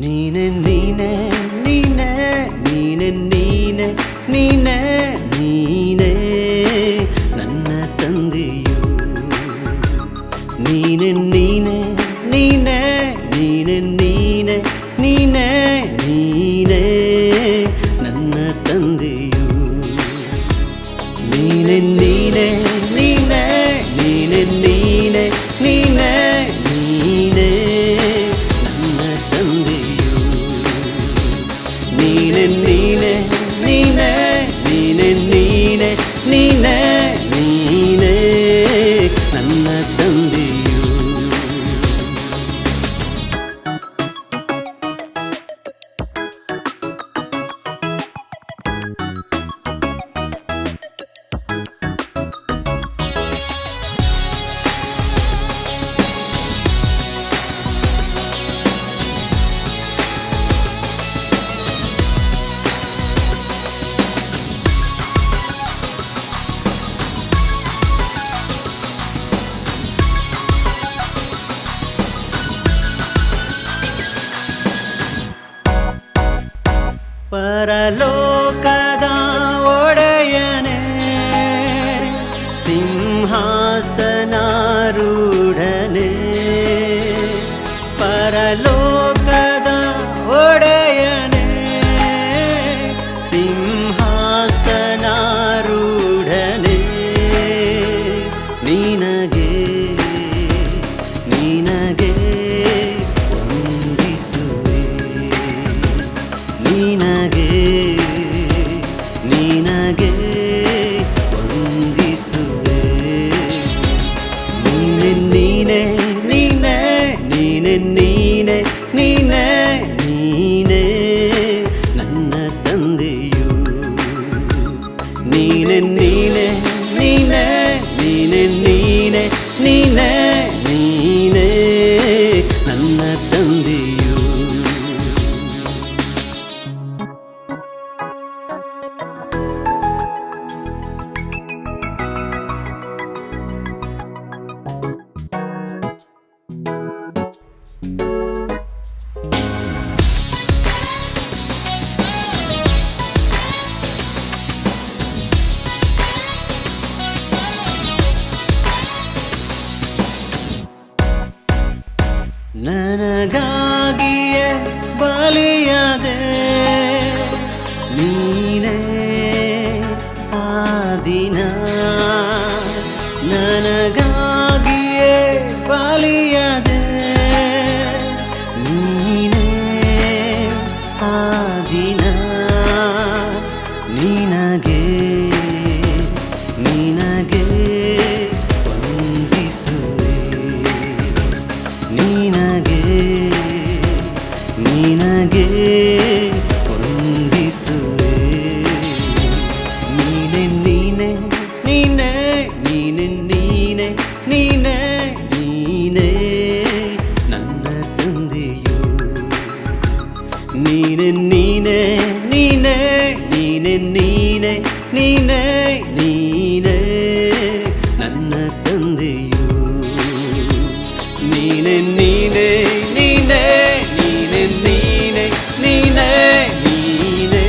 ನೀನೆ ನೀನೆ ನೀನೆ ನೀನೆ ನೀನೆ ನೀನೆ ನೀನೆ. ನನ್ನ ತಂದೆಯು ನೀನೆ ನೀನೆ ನೀನೆ. do ಪರಲೋಕದ ಒಡೆಯನೆ ಸಿಂಹಾಸನಾರೂಢನೆ ನೀನೆ ನೀನೆ ನೀನೆ ನೀನೆ ನೀನೆ ನೀನೆ. ನೀನೆ ನನ್ನ ತಂದೆಯು. ನೀನೆ ನೀನೆ ನೀನೆ ನೀನೆ ನೀನೆ ನೀನೆ. ನನಗಾಗಿಯೇ ಬಲಿಯದೆ ನೀನೇ ಆ ದಿನ. ನನಗಾಗಿಯೇ ಬಲಿಯದೆ ನೀನೇ ಆ ದಿನ. ನಿನಗೆ ನಿನಗೆ ನಿನಗೆ ನೀನೆ ನೀನೆ ನೀನೆ ನೀನೆ ನೀನೆ ನೀನೆ ನೀನೆ ನನ್ನ ತಂದೆಯು ನೀನೆ ನೀನೆ ನೀನೆ ನೀನೆ ನೀನೆ ನೀನೆ ನೀನೆ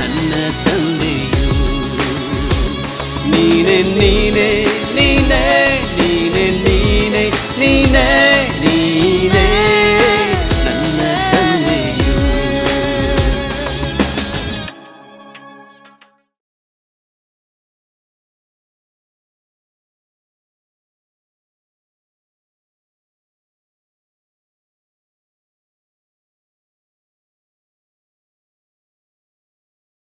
ನನ್ನ ತಂದೆಯು ನೀನೆ ನೀನೆ